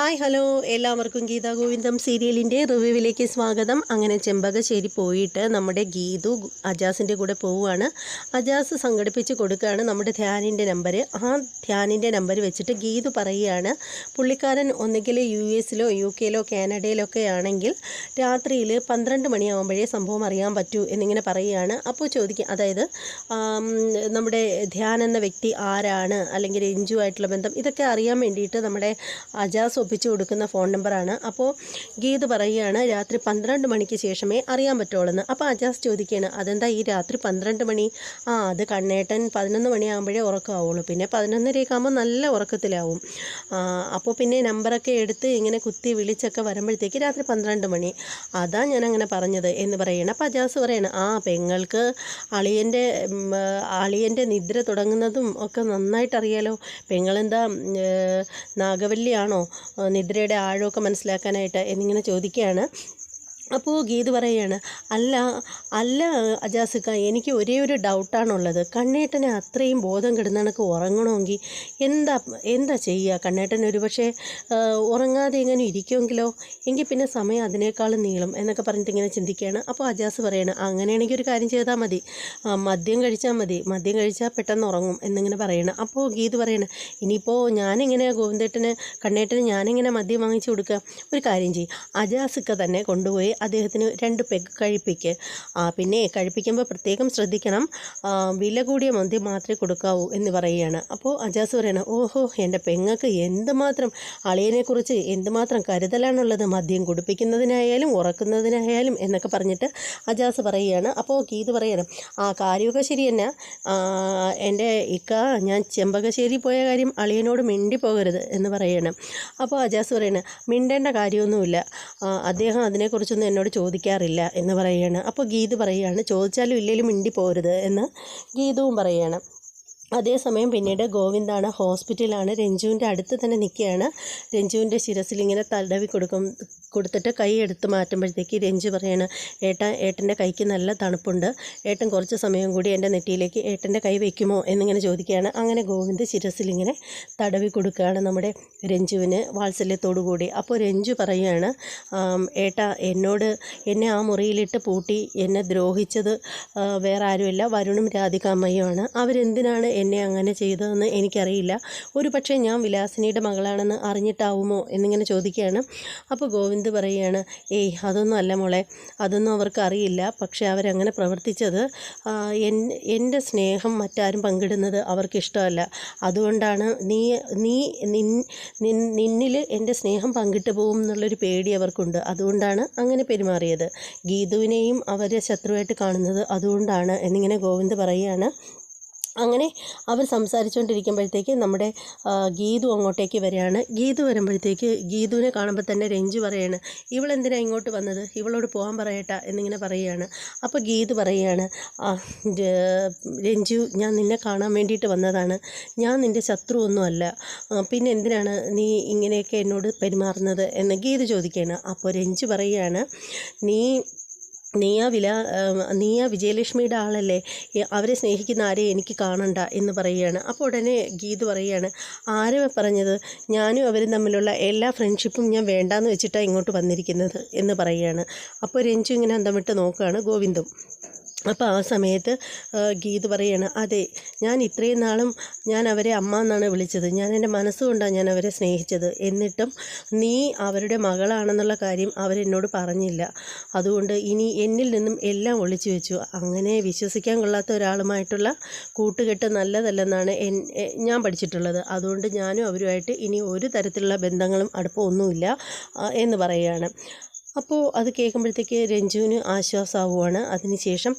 Hi hello. എല്ലാവർക്കും ഗീതാ ഗോവിന്ദം സീരിയലിന്റെ റിവ്യൂവിലേക്ക് സ്വാഗതം. അങ്ങനെ ചെമ്പകശ്ശേരി പോയിട്ട് നമ്മുടെ ഗീതു അജാസിന്റെ കൂടെ പോവുകയാണ്. അജാസ് സംഘടിപ്പിച്ച് കൊടുക്കുകയാണ് നമ്മുടെ ധ്യാനിന്റെ നമ്പർ ആ ധ്യാനിന്റെ നമ്പർ വെച്ചിട്ട് ഗീതു പറയുകയാണ് പുള്ളിക്കാരൻ ഒന്നുകിൽ യു എസിലോ യു കെയിലോ കാനഡയിലോ ഒക്കെ ആണെങ്കിൽ രാത്രിയിൽ പന്ത്രണ്ട് മണിയാകുമ്പോഴേ സംഭവം അറിയാൻ പറ്റൂ എന്നിങ്ങനെ പറയുകയാണ്. അപ്പോൾ ചോദിക്കുക അതായത് നമ്മുടെ ധ്യാൻ എന്ന വ്യക്തി ആരാണ്? അല്ലെങ്കിൽ രഞ്ജു ആയിട്ടുള്ള ബന്ധം ഇതൊക്കെ അറിയാൻ വേണ്ടിയിട്ട് നമ്മുടെ അജാസ് ഒപ്പിച്ചു കൊടുക്കുന്ന ഫോൺ നമ്പറാണ്. അപ്പോൾ ഗീത് പറയുകയാണ് രാത്രി പന്ത്രണ്ട് മണിക്ക് ശേഷമേ അറിയാൻ പറ്റുള്ളൂ അപ്പോൾ അജാസ് ചോദിക്കുകയാണ് അതെന്താ ഈ രാത്രി പന്ത്രണ്ട് മണി? ആ അത് കണ്ണേട്ടൻ പതിനൊന്ന് മണിയാകുമ്പോഴേ ഉറക്കമാവുള്ളൂ പിന്നെ പതിനൊന്നരയൊക്കെ ആകുമ്പോൾ നല്ല ഉറക്കത്തിലാവും. അപ്പോൾ പിന്നെ നമ്പറൊക്കെ എടുത്ത് ഇങ്ങനെ കുത്തി വിളിച്ചൊക്കെ വരുമ്പോഴത്തേക്ക് രാത്രി പന്ത്രണ്ട് മണി. അതാ ഞാൻ അങ്ങനെ പറഞ്ഞത് എന്ന് പറയണം അപ്പോൾ അജാസ് പറയണം ആ പെങ്ങൾക്ക് അളിയന്റെ അളിയന്റെ നിദ്ര തുടങ്ങുന്നതും ഒക്കെ നന്നായിട്ട് അറിയാലോ പെങ്ങളെന്താ നാഗവല്ലിയാണോ? നിദ്രയുടെ ആഴമൊക്കെ മനസ്സിലാക്കാനായിട്ട് എന്നിങ്ങനെ ചോദിക്കുകയാണ്. അപ്പോൾ ഗീത് പറയുകയാണ് അല്ല അല്ല അജാസിക്ക എനിക്ക് ഒരേ ഒരു ഡൗട്ടാണുള്ളത്. കണ്ണേട്ടനെ അത്രയും ബോധം കിടന്നണക്ക് ഉറങ്ങണമെങ്കിൽ എന്താ എന്താ ചെയ്യുക കണ്ണേട്ടൻ ഒരുപക്ഷെ പക്ഷേ ഉറങ്ങാതെ എങ്ങനെ ഇരിക്കുമെങ്കിലോ? എങ്കിൽ പിന്നെ സമയം അതിനേക്കാളും നീളും എന്നൊക്കെ പറഞ്ഞിട്ട് ഇങ്ങനെ ചിന്തിക്കുകയാണ്. അപ്പോൾ അജാസ് പറയണം അങ്ങനെയാണെങ്കിൽ ഒരു കാര്യം ചെയ്താൽ മതി. മദ്യം കഴിച്ചാൽ മതി. മദ്യം കഴിച്ചാൽ പെട്ടെന്ന് ഉറങ്ങും എന്നിങ്ങനെ പറയണം. അപ്പോൾ ഗീത് പറയണം ഇനിയിപ്പോൾ ഞാനിങ്ങനെ ഗോവിന്ദേട്ടന് കണ്ണേട്ടന് ഞാനിങ്ങനെ മദ്യം വാങ്ങിച്ചു കൊടുക്കുക ഒരു കാര്യം ചെയ്യും. അജാസിക്ക തന്നെ കൊണ്ടുപോയി അദ്ദേഹത്തിന് രണ്ട് പെഗ് കഴിപ്പിക്ക്. പിന്നെ കഴിപ്പിക്കുമ്പോൾ പ്രത്യേകം ശ്രദ്ധിക്കണം. വില കൂടിയ മന്തി മാത്രമേ കൊടുക്കാവൂ എന്ന് പറയുകയാണ്. അപ്പോൾ അജാസ് പറയണം ഓഹോ എന്റെ പെങ്ങൾക്ക് എന്തുമാത്രം അളിയനെക്കുറിച്ച് എന്തുമാത്രം കരുതലാണുള്ളത്? മദ്യം കുടിപ്പിക്കുന്നതിനായാലും ഉറക്കുന്നതിനായാലും എന്നൊക്കെ പറഞ്ഞിട്ട് അജാസ് പറയുകയാണ്. അപ്പോൾ ഗീത് പറയണം ആ കാര്യമൊക്കെ ശരി തന്നെ എന്റെ ഇക്ക ഞാൻ ചെമ്പകശ്ശേരി പോയ കാര്യം അളിയനോട് മിണ്ടി പോകരുത് എന്ന് പറയണം. അപ്പോൾ അജാസ് പറയണം മിണ്ടേണ്ട കാര്യമൊന്നുമില്ല. അദ്ദേഹം അതിനെക്കുറിച്ചൊന്നും എന്നോട് ചോദിക്കാറില്ല എന്ന് പറയുകയാണ് അപ്പോൾ ഗീത് പറയുകയാണ് ചോദിച്ചാലും ഇല്ലെങ്കിലും മിണ്ടി പോരുത് എന്ന് ഗീതവും പറയുകയാണ് അതേസമയം പിന്നീട് ഗോവിന്ദാണ് ഹോസ്പിറ്റലാണ് രഞ്ജുവിന്റെ അടുത്ത് തന്നെ നിൽക്കുകയാണ്. രഞ്ജുവിന്റെ ശിരസിൽ ഇങ്ങനെ തടവി കൊടുക്കും കൊടുത്തിട്ട് കൈ എടുത്ത് മാറ്റുമ്പോഴത്തേക്ക് രഞ്ജു പറയാണ് ഏട്ട ഏട്ടന്റെ കൈക്ക് നല്ല തണുപ്പുണ്ട്. ഏട്ടൻ കുറച്ച് സമയം കൂടി എന്റെ നെറ്റിയിലേക്ക് ഏട്ടന്റെ കൈ വയ്ക്കുമോ? എന്നിങ്ങനെ ചോദിക്കുകയാണ്. അങ്ങനെ ഗോവിന്ദ് ശിരസിലിങ്ങനെ തടവി കൊടുക്കുകയാണ് നമ്മുടെ രഞ്ജുവിന് വാത്സല്യത്തോടു കൂടി. അപ്പോൾ രഞ്ജു പറയുകയാണ് ഏട്ടാ എന്നോട് എന്നെ ആ മുറിയിലിട്ട് പൂട്ടി എന്നെ ദ്രോഹിച്ചത് വേറെ ആരുമില്ല. വരുണും രാധികാമ്മയുമാണ് അവരെന്തിനാണ് എന്നെ അങ്ങനെ ചെയ്തതെന്ന് എനിക്കറിയില്ല. ഒരു പക്ഷേ ഞാൻ വിലാസിനിയുടെ മകളാണെന്ന് അറിഞ്ഞിട്ടാവുമോ? എന്നിങ്ങനെ ചോദിക്കുകയാണ്. അപ്പോൾ ഗോവിന്ദ് പറയുകയാണ്? ഏയ് അതൊന്നും അല്ല മോളെ അതൊന്നും അവർക്ക് അറിയില്ല പക്ഷേ അവരങ്ങനെ പ്രവർത്തിച്ചത് എന്റെ സ്നേഹം മറ്റാരും പങ്കിടുന്നത് അവർക്കിഷ്ടമല്ല. അതുകൊണ്ടാണ് നീ നീ നിന്നിൽ എന്റെ സ്നേഹം പങ്കിട്ട് പോകും എന്നുള്ളൊരു പേടി അവർക്കുണ്ട്. അതുകൊണ്ടാണ് അങ്ങനെ പെരുമാറിയത്. ഗീതുവിനെയും അവരെ ശത്രുവായിട്ട് കാണുന്നത് അതുകൊണ്ടാണ് എന്നിങ്ങനെ ഗോവിന്ദ് പറയുകയാണ്. അങ്ങനെ അവർ സംസാരിച്ചുകൊണ്ടിരിക്കുമ്പോഴത്തേക്ക് നമ്മുടെ ഗീതു അങ്ങോട്ടേക്ക് വരികയാണ്. ഗീതു വരുമ്പോഴത്തേക്ക് ഗീതുവിനെ കാണുമ്പോൾ തന്നെ രഞ്ജു പറയാണ് ഇവളെന്തിനാ ഇങ്ങോട്ട് വന്നത്? ഇവളോട് പോകാൻ പറയട്ട എന്നിങ്ങനെ പറയുകയാണ്. അപ്പോൾ ഗീതു പറയുകയാണ് "ആ, രഞ്ജു ഞാൻ നിന്നെ കാണാൻ വേണ്ടിയിട്ട് വന്നതാണ്. ഞാൻ നിന്റെ ശത്രുവൊന്നുമല്ല. പിന്നെ എന്തിനാണ് നീ ഇങ്ങനെയൊക്കെ എന്നോട് പെരുമാറുന്നത്? എന്ന് ഗീതു ചോദിക്കുകയാണ്. അപ്പോൾ രഞ്ജു പറയുകയാണ് നീ നീയാ വില നീയാ വിജയലക്ഷ്മിയുടെ ആളല്ലേ? അവരെ സ്നേഹിക്കുന്ന ആരെ എനിക്ക് കാണണ്ട എന്ന് പറയുകയാണ്. അപ്പോൾ ഉടനെ ഗീത് പറയുകയാണ് ആരും പറഞ്ഞത്? ഞാനും അവരും തമ്മിലുള്ള എല്ലാ ഫ്രണ്ട്ഷിപ്പും ഞാൻ വേണ്ടാന്ന് വെച്ചിട്ടാണ് ഇങ്ങോട്ട് വന്നിരിക്കുന്നത് എന്ന് പറയുകയാണ്. അപ്പോൾ രഞ്ജു ഇങ്ങനെ അന്തം വിട്ട് നോക്കുകയാണ് ഗോവിന്ദും. അപ്പോൾ ആ സമയത്ത് ഗീത് പറയാണ് അതെ ഞാൻ ഇത്രയും നാളും ഞാൻ അവരെ അമ്മ എന്നാണ് വിളിച്ചത്. ഞാൻ എന്റെ മനസ്സുകൊണ്ടാണ് ഞാൻ അവരെ സ്നേഹിച്ചത്. എന്നിട്ടും നീ അവരുടെ മകളാണെന്നുള്ള കാര്യം അവരെന്നോട് പറഞ്ഞില്ല. അതുകൊണ്ട് ഇനി എന്നിൽ നിന്നും എല്ലാം ഒളിച്ചു വെച്ചു. അങ്ങനെ വിശ്വസിക്കാൻ കൊള്ളാത്ത ഒരാളുമായിട്ടുള്ള കൂട്ടുകെട്ട് നല്ലതല്ലെന്നാണ് ഞാൻ പഠിച്ചിട്ടുള്ളത്. അതുകൊണ്ട് ഞാനും അവരുമായിട്ട് ഇനി ഒരു തരത്തിലുള്ള ബന്ധങ്ങളും അടുപ്പമൊന്നുമില്ല എന്ന് പറയുകയാണ് അപ്പോൾ അത് കേൾക്കുമ്പോഴത്തേക്ക് രഞ്ജുവിന് ആശ്വാസമാവുകയാണ് അതിനുശേഷം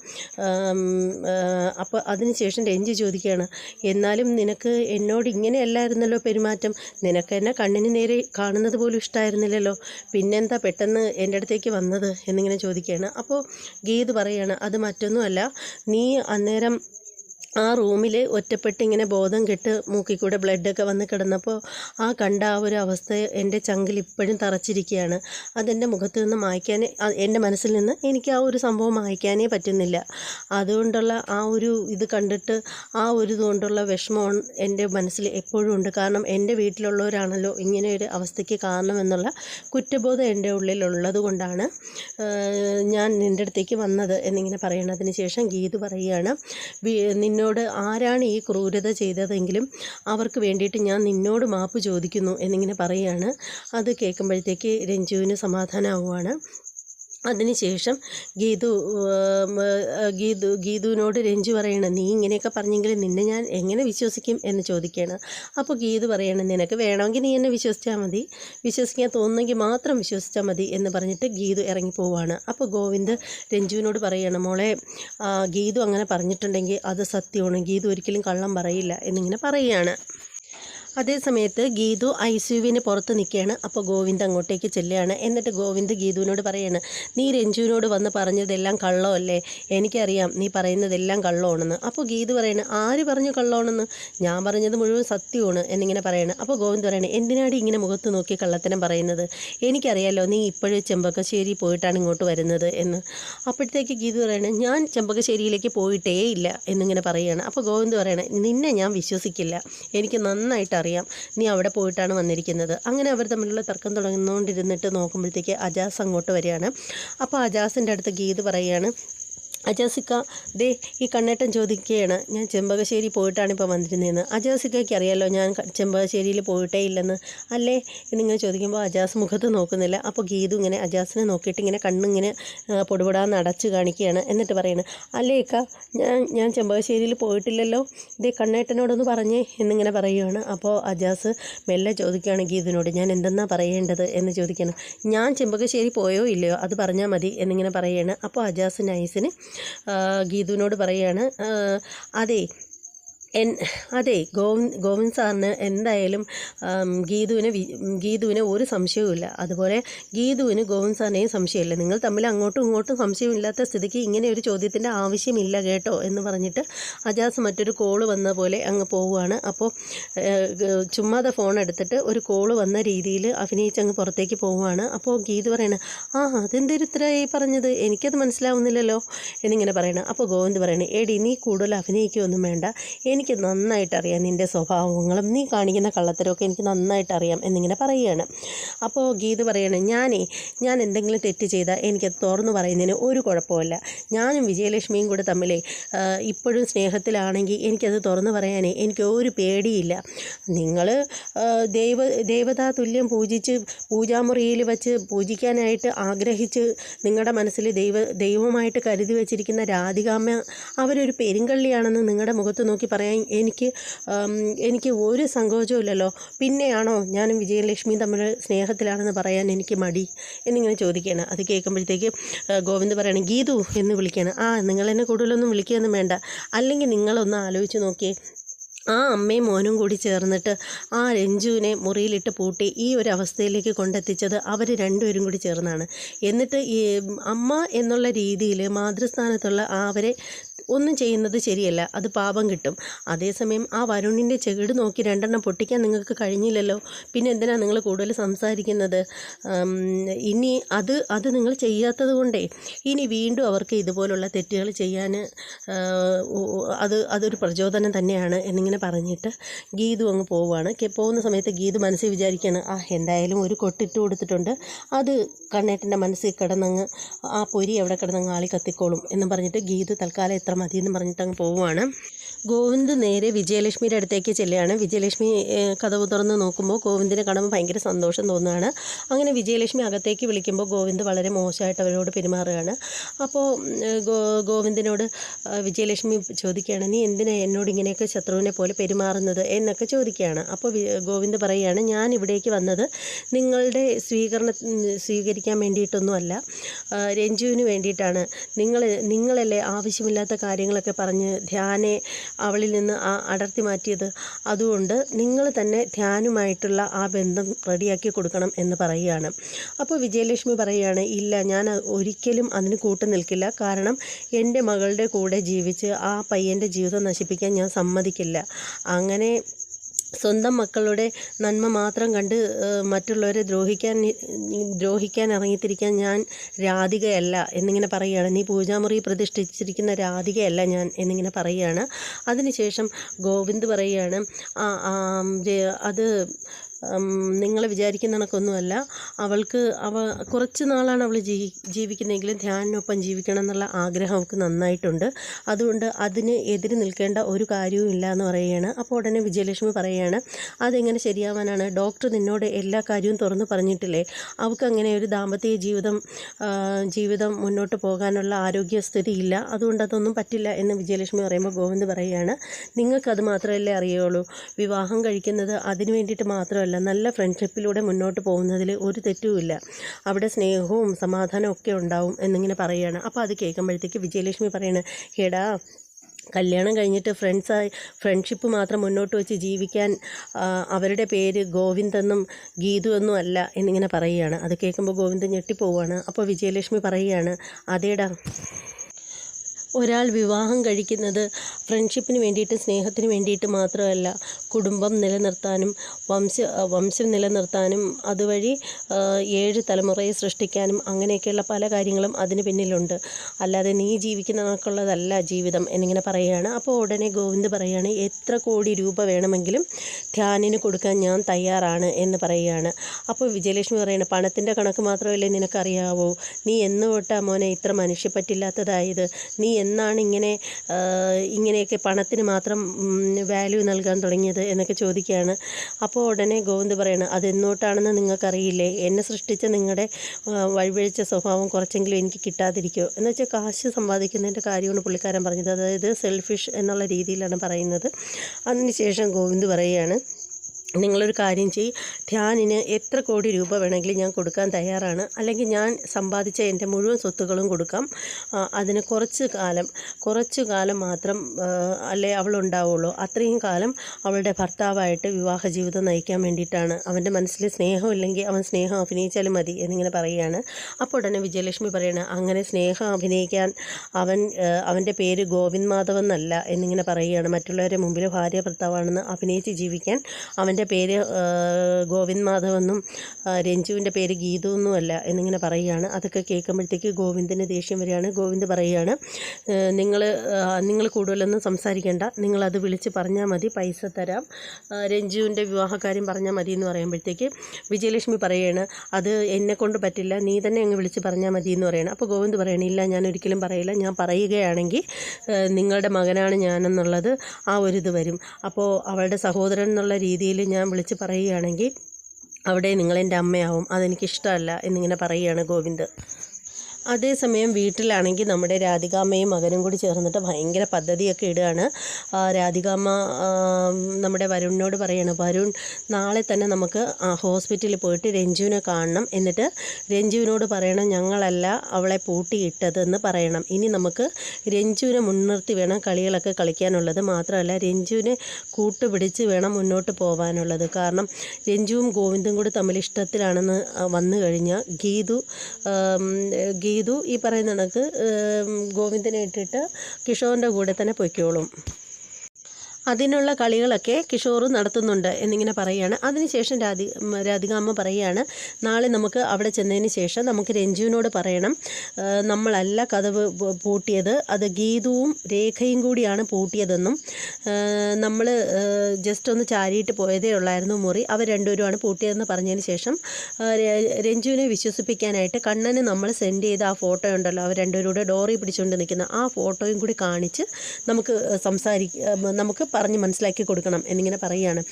അപ്പോൾ അതിനുശേഷം രഞ്ജു ചോദിക്കുകയാണ് എന്നാലും നിനക്ക് എന്നോട് ഇങ്ങനെയല്ലായിരുന്നല്ലോ പെരുമാറ്റം? നിനക്ക് എന്നെ കണ്ണിന് നേരെ കാണുന്നത് പോലും ഇഷ്ടമായിരുന്നില്ലല്ലോ പിന്നെന്താ പെട്ടെന്ന് എന്റെ അടുത്തേക്ക് വന്നത്? എന്നിങ്ങനെ ചോദിക്കുകയാണ്. അപ്പോൾ ഗീത് പറയുകയാണ് അത് മറ്റൊന്നുമല്ല. നീ അന്നേരം ആ റൂമിൽ ഒറ്റപ്പെട്ട് ഇങ്ങനെ ബോധം കെട്ട് മൂക്കിൽ കൂടെ ബ്ലഡൊക്കെ വന്ന് കിടന്നപ്പോൾ ആ കണ്ട ആ ഒരു അവസ്ഥ എന്റെ ചങ്കിൽ ഇപ്പോഴും തറച്ചിരിക്കുകയാണ്. അതെന്റെ മുഖത്ത് നിന്ന് മായ്ക്കാൻ എന്റെ മനസ്സിൽ നിന്ന് എനിക്ക് ആ ഒരു സംഭവം മായ്ക്കാനേ പറ്റുന്നില്ല. അതുകൊണ്ടുള്ള ആ ഒരു ഇത് കണ്ടിട്ട് ആ ഒരു ഇതുകൊണ്ടുള്ള വിഷമം എന്റെ മനസ്സിൽ എപ്പോഴും ഉണ്ട്. കാരണം എന്റെ വീട്ടിലുള്ളവരാണല്ലോ ഇങ്ങനെ ഒരു അവസ്ഥയ്ക്ക് കാരണമെന്നുള്ള കുറ്റബോധം എന്റെ ഉള്ളിലുള്ളത് കൊണ്ടാണ് ഞാൻ നിന്റെ അടുത്തേക്ക് വന്നത് എന്നിങ്ങനെ പറയണതിന് ശേഷം ഗീത് പറയുകയാണ് വി- നിന്നോട് ആരാണ് ഈ ക്രൂരത ചെയ്തതെങ്കിലും അവർക്ക് വേണ്ടിയിട്ട് ഞാൻ നിന്നോട് മാപ്പ് ചോദിക്കുന്നു എന്നിങ്ങനെ പറയുകയാണ്. അത് കേൾക്കുമ്പോഴത്തേക്ക് രഞ്ജുവിന് സമാധാനമാവുകയാണ് അതിനുശേഷം ഗീതു ഗീതു ഗീതുവിനോട് രഞ്ജു പറയണം നീ ഇങ്ങനെയൊക്കെ പറഞ്ഞെങ്കിൽ നിന്നെ ഞാൻ എങ്ങനെ വിശ്വസിക്കും? എന്ന് ചോദിക്കുകയാണ്. അപ്പോൾ ഗീതു പറയണം നിനക്ക് വേണമെങ്കിൽ നീ എന്നെ വിശ്വസിച്ചാൽ മതി. വിശ്വസിക്കാൻ തോന്നുന്നെങ്കിൽ മാത്രം വിശ്വസിച്ചാൽ മതി എന്ന് പറഞ്ഞിട്ട് ഗീതു ഇറങ്ങിപ്പോവാണ് അപ്പോൾ ഗോവിന്ദ് രഞ്ജുവിനോട് പറയണം മോളെ ഗീതു അങ്ങനെ പറഞ്ഞിട്ടുണ്ടെങ്കിൽ അത് സത്യമാണ്. ഗീതു ഒരിക്കലും കള്ളം പറയില്ല എന്നിങ്ങനെ പറയുകയാണ്. അതേ സമയത്ത് ഗീതു ഐ സി യുവിന് പുറത്ത് നിൽക്കുകയാണ്. അപ്പോൾ ഗോവിന്ദ് അങ്ങോട്ടേക്ക് ചെല്ലുകയാണ്. എന്നിട്ട് ഗോവിന്ദ് ഗീതുവിനോട് പറയാണ് നീ രഞ്ജുവിനോട് വന്ന് പറഞ്ഞതെല്ലാം കള്ളമല്ലേ? എനിക്കറിയാം നീ പറയുന്നതെല്ലാം കള്ളമാണെന്ന്. അപ്പോൾ ഗീതു പറയണ ആര് പറഞ്ഞു കള്ളമാണെന്ന്? ഞാൻ പറഞ്ഞത് മുഴുവൻ സത്യമാണ് എന്നിങ്ങനെ പറയണം. അപ്പോൾ ഗോവിന്ദ് പറയണ എന്തിനാണ് ഇങ്ങനെ മുഖത്ത് നോക്കി കള്ളത്തനം പറയുന്നത്? എനിക്കറിയാലോ നീ ഇപ്പോഴും ചെമ്പക്കശ്ശേരി പോയിട്ടാണ് ഇങ്ങോട്ട് വരുന്നത് എന്ന്. അപ്പോഴത്തേക്ക് ഗീതു പറയണ ഞാൻ ചെമ്പക്കശ്ശേരിയിലേക്ക് പോയിട്ടേ ഇല്ല എന്നിങ്ങനെ പറയുകയാണ് അപ്പോൾ ഗോവിന്ദ് പറയണേ നിന്നെ ഞാൻ വിശ്വസിക്കില്ല. എനിക്ക് നന്നായിട്ട് അറിയാം നീ അവിടെ പോയിട്ടാണ് വന്നിരിക്കുന്നത്. അങ്ങനെ അവർ തമ്മിലുള്ള തർക്കം തുടങ്ങുന്നുകൊണ്ടിരുന്നിട്ട് നോക്കുമ്പോഴത്തേക്ക് അജാസ് അങ്ങോട്ട് വരികയാണ്. അപ്പോൾ അജാസിന്റെ അടുത്ത് ഗീത് പറയുകയാണ് അജാസിക്ക ദേ ഈ കണ്ണേട്ടൻ ചോദിക്കുകയാണ്. ഞാൻ ചെമ്പകശ്ശേരി പോയിട്ടാണ് ഇപ്പോൾ വന്നിരുന്നതെന്ന് അജാസിക്കയ്ക്ക് അറിയാലോ ഞാൻ ചെമ്പകശ്ശേരിയിൽ പോയിട്ടേ ഇല്ലെന്ന്. അല്ലേ? എന്നിങ്ങനെ ചോദിക്കുമ്പോൾ അജാസ് മുഖത്ത് നോക്കുന്നില്ല. അപ്പോൾ ഗീതു ഇങ്ങനെ അജാസിനെ നോക്കിയിട്ട് ഇങ്ങനെ കണ്ണിങ്ങനെ പൊടുപൊടാന്ന് അടച്ച് കാണിക്കുകയാണ്. എന്നിട്ട് പറയുന്നത് അല്ലേ ഇക്ക ഞാൻ ഞാൻ ചെമ്പകശ്ശേരിയിൽ പോയിട്ടില്ലല്ലോ. ഇതേ കണ്ണേട്ടനോടൊന്ന് പറഞ്ഞേ എന്നിങ്ങനെ പറയുകയാണ് അപ്പോൾ അജാസ് മെല്ലെ ചോദിക്കുകയാണ് ഗീതുവിനോട് ഞാൻ എന്തെന്നാ പറയേണ്ടത്? എന്ന് ചോദിക്കണം ഞാൻ ചെമ്പകശ്ശേരി പോയോ ഇല്ലയോ? അത് പറഞ്ഞാൽ മതി എന്നിങ്ങനെ പറയുകയാണ് അപ്പോൾ അജാസ് നൈസിന് ഗീതുവിനോട് പറയുകയാണ് അതെ എൻ അതെ ഗോവിന്ദ് ഗോവിന്ദ് സാറിന് എന്തായാലും ഗീതുവിനെ ഗീതുവിന് ഒരു സംശയവുമില്ല. അതുപോലെ ഗീതുവിന് ഗോവിന്ദ് സാറിനെയും സംശയമില്ല. നിങ്ങൾ തമ്മിൽ അങ്ങോട്ടും ഇങ്ങോട്ടും സംശയമില്ലാത്ത സ്ഥിതിക്ക് ഇങ്ങനെ ഒരു ചോദ്യത്തിന്റെ ആവശ്യമില്ല കേട്ടോ എന്ന് പറഞ്ഞിട്ട് അജാസ് മറ്റൊരു കോൾ വന്ന പോലെ അങ്ങ് പോവുകയാണ്. അപ്പോൾ ചുമ്മാതെ ഫോൺ എടുത്തിട്ട് ഒരു കോൾ വന്ന രീതിയിൽ അഭിനയിച്ച് അങ്ങ് പുറത്തേക്ക് പോവുകയാണ്. അപ്പോൾ ഗീതു പറയണ ആ അതെന്തൊരു ഇത്രയായി പറഞ്ഞത്? എനിക്കത് മനസ്സിലാവുന്നില്ലല്ലോ എന്നിങ്ങനെ പറയണം. അപ്പോൾ ഗോവിന്ദ് പറയണേ എടി നീ കൂടുതൽ അഭിനയിക്കുകയൊന്നും വേണ്ട. എനിക്ക് നന്നായിട്ട് അറിയാം നിന്റെ സ്വഭാവങ്ങളും നീ കാണിക്കുന്ന കള്ളത്തരമൊക്കെ എനിക്ക് നന്നായിട്ട് അറിയാം എന്നിങ്ങനെ പറയുകയാണ്. അപ്പോൾ ഗീത് പറയണേ ഞാനേ ഞാൻ എന്തെങ്കിലും തെറ്റ് ചെയ്താൽ എനിക്ക് തുറന്നു പറയുന്നതിന് ഒരു കുഴപ്പമില്ല ഞാനും വിജയലക്ഷ്മിയും കൂടെ തമ്മിലേ ഇപ്പോഴും സ്നേഹത്തിലാണെങ്കിൽ എനിക്കത് തുറന്നു പറയാനേ എനിക്ക് ഒരു പേടിയില്ല. നിങ്ങൾ ദൈവ ദേവതാ തുല്യം പൂജിച്ച് പൂജാമുറിയിൽ വെച്ച് പൂജിക്കാനായിട്ട് ആഗ്രഹിച്ച് നിങ്ങളുടെ മനസ്സിൽ ദൈവ ദൈവമായിട്ട് കരുതി വച്ചിരിക്കുന്ന രാധികാമ്മ അവരൊരു പെരുങ്കള്ളിയാണെന്ന് നിങ്ങളുടെ മുഖത്ത് നോക്കി പറയാൻ എനിക്ക് എനിക്ക് ഒരു സങ്കോചമില്ലല്ലോ പിന്നെയാണോ ഞാനും വിജയലക്ഷ്മിയും തമ്മിൽ സ്നേഹത്തിലാണെന്ന് പറയാൻ എനിക്ക് മടി? എന്നിങ്ങനെ ചോദിക്കുകയാണ്. അത് കേൾക്കുമ്പോഴത്തേക്ക് ഗോവിന്ദ് പറയണം ഗീതു എന്ന് വിളിക്കുകയാണ്. ആ നിങ്ങളെന്നെ കൂടുതലൊന്നും വിളിക്കുകയൊന്നും വേണ്ട. അല്ലെങ്കിൽ നിങ്ങളൊന്ന് ആലോചിച്ച് നോക്കിയേ. ആ അമ്മയും മോനും കൂടി ചേർന്നിട്ട് ആ രഞ്ജുവിനെ മുറിയിലിട്ട് പൂട്ടി ഈ ഒരു അവസ്ഥയിലേക്ക് കൊണ്ടെത്തിച്ചത് അവർ രണ്ടുപേരും കൂടി ചേർന്നാണ്. എന്നിട്ട് ഈ അമ്മ എന്നുള്ള രീതിയിൽ മാതൃസ്ഥാനത്തുള്ള ആ അവരെ ഒന്നും ചെയ്യുന്നത് ശരിയല്ല. അത് പാപം കിട്ടും. അതേസമയം ആ വരുണിന്റെ ചെകിട് നോക്കി രണ്ടെണ്ണം പൊട്ടിക്കാൻ നിങ്ങൾക്ക് കഴിഞ്ഞില്ലല്ലോ. പിന്നെ എന്തിനാണ് നിങ്ങൾ കൂടുതൽ സംസാരിക്കുന്നത്? ഇനി അത് അത് നിങ്ങൾ ചെയ്യാത്തത് കൊണ്ടേ. ഇനി വീണ്ടും അവർക്ക് ഇതുപോലുള്ള തെറ്റുകൾ ചെയ്യാൻ അത് അതൊരു പ്രചോദനം തന്നെയാണ് എന്നിങ്ങനെ പറഞ്ഞിട്ട് ഗീതു അങ്ങ് പോവുകയാണ് പോകുന്ന സമയത്ത് ഗീതു മനസ്സിൽ വിചാരിക്കുകയാണ് ആ എന്തായാലും ഒരു കൊട്ടിട്ട് കൊടുത്തിട്ടുണ്ട്. അത് കണ്ണേട്ടന്റെ മനസ്സിൽ കിടന്നങ്ങ് ആ പൊരി അവിടെ കിടന്നങ്ങ് ആളി കത്തിക്കോളും എന്ന് പറഞ്ഞിട്ട് ഗീതു തൽക്കാലം എത്ര മതി എന്ന് പറഞ്ഞിട്ട് അങ്ങ് പോവുകയാണ് ഗോവിന്ദ് നേരെ വിജയലക്ഷ്മിയുടെ അടുത്തേക്ക് ചെല്ലുകയാണ്. വിജയലക്ഷ്മി കഥവ് തുറന്ന് നോക്കുമ്പോൾ ഗോവിന്ദിനെ കാണുമ്പോൾ ഭയങ്കര സന്തോഷം തോന്നുകയാണ്. അങ്ങനെ വിജയലക്ഷ്മി അകത്തേക്ക് വിളിക്കുമ്പോൾ ഗോവിന്ദ് വളരെ മോശമായിട്ട് അവരോട് പെരുമാറുകയാണ്. അപ്പോൾ ഗോ ഗോവിന്ദിനോട് വിജയലക്ഷ്മി ചോദിക്കുകയാണ് നീ എന്തിനാ എന്നോട് ഇങ്ങനെയൊക്കെ ശത്രുവിനെ പോലെ പെരുമാറുന്നത്? എന്നൊക്കെ ചോദിക്കുകയാണ്. അപ്പോൾ ഗോവിന്ദ് പറയുകയാണ് ഞാൻ ഇവിടേക്ക് വന്നത് നിങ്ങളുടെ സ്വീകരണ സ്വീകരിക്കാൻ വേണ്ടിയിട്ടൊന്നുമല്ല രഞ്ജുവിന് വേണ്ടിയിട്ടാണ്. നിങ്ങൾ നിങ്ങളല്ലേ ആവശ്യമില്ലാത്ത കാര്യങ്ങളൊക്കെ പറഞ്ഞ് ധ്യാനെ അവളിൽ നിന്ന് ആ അടർത്തി മാറ്റിയത്. അതുകൊണ്ട് നിങ്ങൾ തന്നെ ധ്യാനുമായിട്ടുള്ള ആ ബന്ധം റെഡിയാക്കി കൊടുക്കണം എന്ന് പറയുകയാണ്. അപ്പോൾ വിജയലക്ഷ്മി പറയുകയാണ് ഇല്ല ഞാൻ ഒരിക്കലും അതിന് കൂട്ടു നിൽക്കില്ല. കാരണം എന്റെ മകളുടെ കൂടെ ജീവിച്ച് ആ പയ്യന്റെ ജീവിതം നശിപ്പിക്കാൻ ഞാൻ സമ്മതിക്കില്ല. അങ്ങനെ സ്വന്തം മക്കളുടെ നന്മ മാത്രം കണ്ട് മറ്റുള്ളവരെ ദ്രോഹിക്കാൻ ദ്രോഹിക്കാൻ ഇറങ്ങിത്തിരിക്കാൻ ഞാൻ രാധികയല്ല എന്നിങ്ങനെ പറയുകയാണ്. നീ പൂജാമുറി പ്രതിഷ്ഠിച്ചിരിക്കുന്ന രാധികയല്ല ഞാൻ എന്നിങ്ങനെ പറയുകയാണ്. അതിനുശേഷം ഗോവിന്ദ് പറയുകയാണ് അത് നിങ്ങൾ വിചാരിക്കുന്ന കണക്കൊന്നുമല്ല. അവൾക്ക് അവ കുറച്ച് നാളാണ് അവൾ ജീ ജീവിക്കുന്നതെങ്കിലും ധ്യാനിനൊപ്പം ജീവിക്കണം എന്നുള്ള ആഗ്രഹം അവൾക്ക് നന്നായിട്ടുണ്ട്. അതുകൊണ്ട് അതിന് എതിര് നിൽക്കേണ്ട ഒരു കാര്യവും ഇല്ല എന്ന് പറയുകയാണ്. അപ്പോൾ ഉടനെ വിജയലക്ഷ്മി പറയുകയാണ് അതെങ്ങനെ ശരിയാവാനാണ്? ഡോക്ടർ നിന്നോട് എല്ലാ കാര്യവും തുറന്നു പറഞ്ഞിട്ടില്ലേ? അവൾക്ക് അങ്ങനെ ഒരു ദാമ്പത്യ ജീവിതം ജീവിതം മുന്നോട്ട് പോകാനുള്ള ആരോഗ്യസ്ഥിതി ഇല്ല. അതുകൊണ്ട് അതൊന്നും പറ്റില്ല എന്ന് വിജയലക്ഷ്മി പറയുമ്പോൾ ഗോവിന്ദ് പറയുകയാണ് നിങ്ങൾക്കത് മാത്രമല്ലേ അറിയുള്ളൂ. വിവാഹം കഴിക്കുന്നത് അതിന് വേണ്ടിയിട്ട് മാത്രമല്ല നല്ല ഫ്രണ്ട്ഷിപ്പിലൂടെ മുന്നോട്ട് പോകുന്നതിൽ ഒരു തെറ്റുമില്ല അവിടെ സ്നേഹവും സമാധാനവും ഒക്കെ ഉണ്ടാവും എന്നിങ്ങനെ പറയുകയാണ്. അപ്പോൾ അത് കേൾക്കുമ്പോഴത്തേക്ക് വിജയലക്ഷ്മി പറയണ എടാ കല്യാണം കഴിഞ്ഞിട്ട് ഫ്രണ്ട്സായി ഫ്രണ്ട്ഷിപ്പ് മാത്രം മുന്നോട്ട് വെച്ച് ജീവിക്കാൻ അവരുടെ പേര് ഗോവിന്ദെന്നും ഗീതു എന്നും അല്ല എന്നിങ്ങനെ പറയുകയാണ്. അത് കേൾക്കുമ്പോൾ ഗോവിന്ദൻ ഞെട്ടിപ്പോവാണ് അപ്പോൾ വിജയലക്ഷ്മി പറയുകയാണ് അതേടാ ഒരാൾ വിവാഹം കഴിക്കുന്നത് ഫ്രണ്ട്ഷിപ്പിന് വേണ്ടിയിട്ട് സ്നേഹത്തിന് വേണ്ടിയിട്ട് മാത്രമല്ല കുടുംബം നിലനിർത്താനും വംശ വംശം നിലനിർത്താനും അതുവഴി ഏഴ് തലമുറയെ സൃഷ്ടിക്കാനും അങ്ങനെയൊക്കെയുള്ള പല കാര്യങ്ങളും അതിന് പിന്നിലുണ്ട്. അല്ലാതെ നീ ജീവിക്കുന്ന കണക്കുള്ളതല്ല ജീവിതം എന്നിങ്ങനെ പറയുകയാണ്. അപ്പോൾ ഉടനെ ഗോവിന്ദ് പറയുകയാണ് എത്ര കോടി രൂപ വേണമെങ്കിലും ധ്യാനിന് കൊടുക്കാൻ ഞാൻ തയ്യാറാണ് എന്ന് പറയുകയാണ്. അപ്പോൾ വിജയലക്ഷ്മി പറയുന്നത് പണത്തിന്റെ കണക്ക് മാത്രമല്ലേ നിനക്കറിയാവോ. നീ എന്ന് തൊട്ടാ മോനെ ഇത്ര മനുഷ്യപ്പറ്റില്ലാത്തതായത്? നീ എന്നാണ് ഇങ്ങനെ ഇങ്ങനെയൊക്കെ പണത്തിന് മാത്രം വാല്യൂ നൽകാൻ തുടങ്ങിയത് എന്നൊക്കെ ചോദിക്കുകയാണ്. അപ്പോൾ ഉടനെ ഗോവിന്ദ് പറയണം അതെന്നോട്ടാണെന്ന് നിങ്ങൾക്കറിയില്ലേ? എന്നെ സൃഷ്ടിച്ച നിങ്ങളുടെ വഴിവഴിച്ച സ്വഭാവം കുറച്ചെങ്കിലും എനിക്ക് കിട്ടാതിരിക്കുമോ എന്ന് വെച്ചാൽ കാശ് സമ്പാദിക്കുന്നതിന്റെ കാര്യമാണ് പുള്ളിക്കാരൻ പറഞ്ഞത്. അതായത് സെൽഫിഷ് എന്നുള്ള രീതിയിലാണ് പറയുന്നത്. അതിനുശേഷം ഗോവിന്ദ് പറയുകയാണ് നിങ്ങളൊരു കാര്യം ചെയ്യ്. ധ്യാനിന് എത്ര കോടി രൂപ വേണമെങ്കിലും ഞാൻ കൊടുക്കാൻ തയ്യാറാണ്. അല്ലെങ്കിൽ ഞാൻ സമ്പാദിച്ച എന്റെ മുഴുവൻ സ്വത്തുക്കളും കൊടുക്കാം. അതിന് കുറച്ച് കാലം കുറച്ച് കാലം മാത്രം അല്ലേ അവളുണ്ടാവുള്ളൂ അത്രയും കാലം അവളുടെ ഭർത്താവായിട്ട് വിവാഹ ജീവിതം നയിക്കാൻ വേണ്ടിയിട്ടാണ്. അവന്റെ മനസ്സിൽ സ്നേഹമില്ലെങ്കിൽ അവൻ സ്നേഹം അഭിനയിച്ചാലും മതി എന്നിങ്ങനെ പറയുകയാണ്. അപ്പോൾ ഉടനെ വിജയലക്ഷ്മി പറയണ അങ്ങനെ സ്നേഹം അഭിനയിക്കാൻ അവൻ അവന്റെ പേര് ഗോവിന്ദ് മാധവ് എന്നല്ല എന്നിങ്ങനെ പറയുകയാണ്. മറ്റുള്ളവരെ മുമ്പിൽ ഭാര്യ ഭർത്താവാണെന്ന് അഭിനയിച്ച് ജീവിക്കാൻ അവന്റെ പേര് ഗോവിന്ദ് മാധവ് എന്നും രഞ്ജുവിന്റെ പേര് ഗീതു എന്നും അല്ല എന്നിങ്ങനെ പറയുകയാണ്. അതൊക്കെ കേൾക്കുമ്പോഴത്തേക്ക് ഗോവിന്ദിന് ദേഷ്യം വരികയാണ്. ഗോവിന്ദ് പറയുകയാണ് നിങ്ങൾ നിങ്ങൾ കൂടുതലൊന്നും സംസാരിക്കേണ്ട. നിങ്ങളത് വിളിച്ച് പറഞ്ഞാൽ മതി പൈസ തരാം. രഞ്ജുവിന്റെ വിവാഹക്കാര്യം പറഞ്ഞാൽ മതി എന്ന് പറയുമ്പോഴത്തേക്ക് വിജയലക്ഷ്മി പറയുകയാണ് അത് എന്നെ കൊണ്ട് പറ്റില്ല നീ തന്നെ അങ്ങ് വിളിച്ച് പറഞ്ഞാൽ മതി എന്ന് പറയണം അപ്പോൾ ഗോവിന്ദ് പറയണം ഇല്ല ഞാൻ ഒരിക്കലും പറയില്ല. ഞാൻ പറയുകയാണെങ്കിൽ നിങ്ങളുടെ മകനാണ് ഞാനെന്നുള്ളത് ആ ഒരു ഇത് വരും. അപ്പോൾ അവളുടെ സഹോദരൻ എന്നുള്ള രീതിയിൽ ഞാൻ വിളിച്ച് പറയുകയാണെങ്കിൽ അവിടെ നിങ്ങളെന്റെ അമ്മയാവും. അതെനിക്കിഷ്ടമല്ല എന്നിങ്ങനെ പറയുകയാണ് ഗോവിന്ദ്. അതേസമയം വീട്ടിലാണെങ്കിൽ നമ്മുടെ രാധികാമ്മയും മകനും കൂടി ചേർന്നിട്ട് ഭയങ്കര പദ്ധതിയൊക്കെ ഇടുകയാണ്. രാധികാമ്മ നമ്മുടെ വരുണിനോട് പറയണം വരുൺ നാളെ തന്നെ നമുക്ക് ഹോസ്പിറ്റലിൽ പോയിട്ട് രഞ്ജുവിനെ കാണണം. എന്നിട്ട് രഞ്ജുവിനോട് പറയണം ഞങ്ങളല്ല അവളെ പൂട്ടിയിട്ടതെന്ന് പറയണം. ഇനി നമുക്ക് രഞ്ജുവിനെ മുൻനിർത്തി വേണം കളികളൊക്കെ കളിക്കാനുള്ളത്. മാത്രമല്ല രഞ്ജുവിനെ കൂട്ടുപിടിച്ച് വേണം മുന്നോട്ട് പോകാനുള്ളത് കാരണം രഞ്ജുവും ഗോവിന്ദും കൂടി തമ്മിൽ ഇഷ്ടത്തിലാണെന്ന് വന്നു കഴിഞ്ഞാൽ ഗീതു ആം, ഗീതു ഈ പറയുന്ന കണക്ക് ഗോവിന്ദനെ ഇട്ടിട്ട് കിഷോറിന്റെ കൂടെ തന്നെ പൊയ്ക്കോളും. അതിനുള്ള കളികളൊക്കെ കിഷോർ നടത്തുന്നുണ്ട് എന്നിങ്ങനെ പറയുകയാണ്. അതിനുശേഷം രാധി രാധിക രാധികാമ്മ പറയുകയാണ് നാളെ നമുക്ക് അവിടെ ചെന്നതിന് ശേഷം നമുക്ക് രഞ്ജുവിനോട് പറയണം. നമ്മളല്ല കഥവ് പൂട്ടിയത്. അത് ഗീതുവും രേഖയും കൂടിയാണ് പൂട്ടിയതെന്നും നമ്മൾ ജസ്റ്റ് ഒന്ന് ചാരിയിട്ട് പോയതേ ഉള്ളായിരുന്നു മുറി. അവർ രണ്ടുപേരുമാണ് പൂട്ടിയതെന്ന് പറഞ്ഞതിന് ശേഷം രഞ്ജുവിനെ വിശ്വസിപ്പിക്കാനായിട്ട് കണ്ണന് നമ്മൾ സെൻഡ് ചെയ്ത ആ ഫോട്ടോ ഉണ്ടല്ലോ അവർ രണ്ടുപേരും കൂടെ ഡോറി പിടിച്ചുകൊണ്ട് നിൽക്കുന്ന ആ ഫോട്ടോയും കൂടി കാണിച്ച് നമുക്ക് സംസാരിക്ക നമുക്ക് പറഞ്ഞ് മനസ്സിലാക്കി കൊടുക്കണം എന്നിങ്ങനെ പറയുകയാണ്.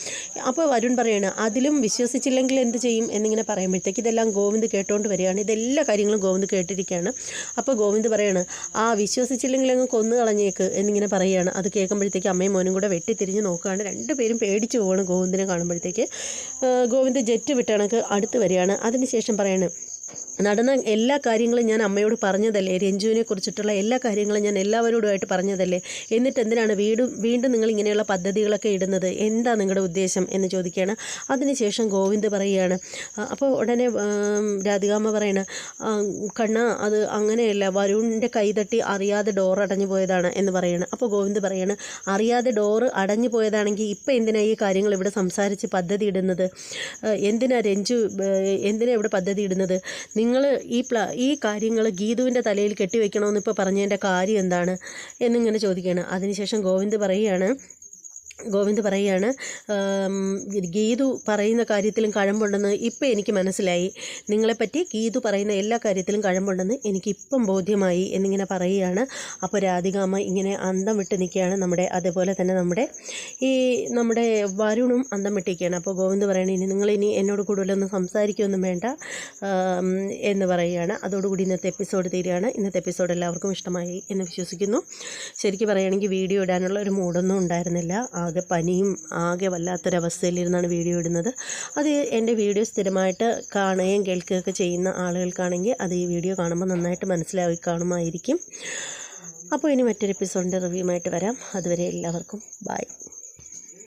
അപ്പോൾ വരുൺ പറയാണ് അതിലും വിശ്വസിച്ചില്ലെങ്കിൽ എന്ത് ചെയ്യും? എന്നിങ്ങനെ പറയുമ്പോഴത്തേക്ക് ഇതെല്ലാം ഗോവിന്ദ് കേട്ടുകൊണ്ട് വരികയാണ്. ഇതെല്ലാ കാര്യങ്ങളും ഗോവിന്ദ് കേട്ടിരിക്കുകയാണ്. അപ്പോൾ ഗോവിന്ദ് പറയാണ് ആ വിശ്വസിച്ചില്ലെങ്കിൽ അങ്ങ് കൊന്നു കളഞ്ഞേക്ക് എന്നിങ്ങനെ പറയുകയാണ്. അത് കേൾക്കുമ്പോഴത്തേക്ക് അമ്മയും മോനും കൂടെ വെട്ടിത്തിരിഞ്ഞ് നോക്കുകയാണ്. രണ്ടുപേരും പേടിച്ചു പോവാണ് ഗോവിന്ദിനെ കാണുമ്പോഴത്തേക്ക്. ഗോവിന്ദ് ജെറ്റ് വിട്ട കണക്ക് അടുത്ത് വരികയാണ്. അതിനുശേഷം പറയാണ് നടന്ന എല്ലാ കാര്യങ്ങളും ഞാൻ അമ്മയോട് പറഞ്ഞതല്ലേ രഞ്ജുവിനെ കുറിച്ചിട്ടുള്ള എല്ലാ കാര്യങ്ങളും ഞാൻ എല്ലാവരോടുമായിട്ട് പറഞ്ഞതല്ലേ? എന്നിട്ട് എന്തിനാണ് വീണ്ടും വീണ്ടും നിങ്ങൾ ഇങ്ങനെയുള്ള പദ്ധതികളൊക്കെ ഇടുന്നത്? എന്താ നിങ്ങളുടെ ഉദ്ദേശം എന്ന് ചോദിക്കുകയാണ്. അതിനുശേഷം ഗോവിന്ദ് പറയുകയാണ് അപ്പോൾ ഉടനെ രാധികാമ്മ പറയണ "ആ, കണ്ണ അത് അങ്ങനെയല്ല വരുണിന്റെ കൈതട്ടി അറിയാതെ ഡോർ അടഞ്ഞു പോയതാണ് എന്ന് പറയാണ്. അപ്പോൾ ഗോവിന്ദ് പറയാണ് അറിയാതെ ഡോറ് അടഞ്ഞു പോയതാണെങ്കിൽ ഇപ്പം എന്തിനാ ഈ കാര്യങ്ങൾ ഇവിടെ സംസാരിച്ച് പദ്ധതി ഇടുന്നത്? എന്തിനാ രഞ്ജു എന്തിനാ ഇവിടെ പദ്ധതി ഇടുന്നത്? നിങ്ങൾ ഈ പ്ല ഈ കാര്യങ്ങൾ ഗീതുവിന്റെ തലയിൽ കെട്ടിവെക്കണമെന്ന് ഇപ്പോൾ പറഞ്ഞതിന്റെ കാര്യം എന്താണ് എന്നിങ്ങനെ ചോദിക്കുകയാണ്. അതിനുശേഷം ഗോവിന്ദ് പറയുകയാണ് ഗോവിന്ദ് പറയുകയാണ് ഗീതു പറയുന്ന കാര്യത്തിലും കഴമ്പുണ്ടെന്ന് ഇപ്പം എനിക്ക് മനസ്സിലായി. നിങ്ങളെപ്പറ്റി ഗീതു പറയുന്ന എല്ലാ കാര്യത്തിലും കഴമ്പുണ്ടെന്ന് എനിക്ക് ഇപ്പം ബോധ്യമായി എന്നിങ്ങനെ പറയുകയാണ്. അപ്പോൾ രാധികാമ്മ ഇങ്ങനെ അന്തം വിട്ട് നിൽക്കുകയാണ് നമ്മുടെ അതേപോലെ തന്നെ നമ്മുടെ ഈ നമ്മുടെ വരുണും അന്തം വിട്ടിരിക്കുകയാണ്. അപ്പോൾ ഗോവിന്ദ് പറയണ ഇനി നിങ്ങളിനി എന്നോട് കൂടുതലൊന്നും സംസാരിക്കുകയൊന്നും വേണ്ട ആം, എന്ന് പറയുകയാണ്. അതോടുകൂടി ഇന്നത്തെ എപ്പിസോഡ് തീരുകയാണ്. ഇന്നത്തെ എപ്പിസോഡ് എല്ലാവർക്കും ഇഷ്ടമായി എന്ന് വിശ്വസിക്കുന്നു. ശരിക്കും പറയുകയാണെങ്കിൽ വീഡിയോ ഇടാനുള്ള ഒരു മൂഡൊന്നും ഉണ്ടായിരുന്നില്ല. ആകെ പനിയും ആകെ വല്ലാത്തൊരവസ്ഥയിലിരുന്നാണ് വീഡിയോ ഇടുന്നത്. അത് എന്റെ വീഡിയോ സ്ഥിരമായിട്ട് കാണുകയും കേൾക്കുകയൊക്കെ ചെയ്യുന്ന ആളുകൾക്കാണെങ്കിൽ അത് ഈ വീഡിയോ കാണുമ്പോൾ നന്നായിട്ട് മനസ്സിലായി കാണുമായിരിക്കും. അപ്പോൾ ഇനി മറ്റൊരു എപ്പിസോഡിന്റെ റിവ്യൂമായിട്ട് വരാം. അതുവരെ എല്ലാവർക്കും ബൈ.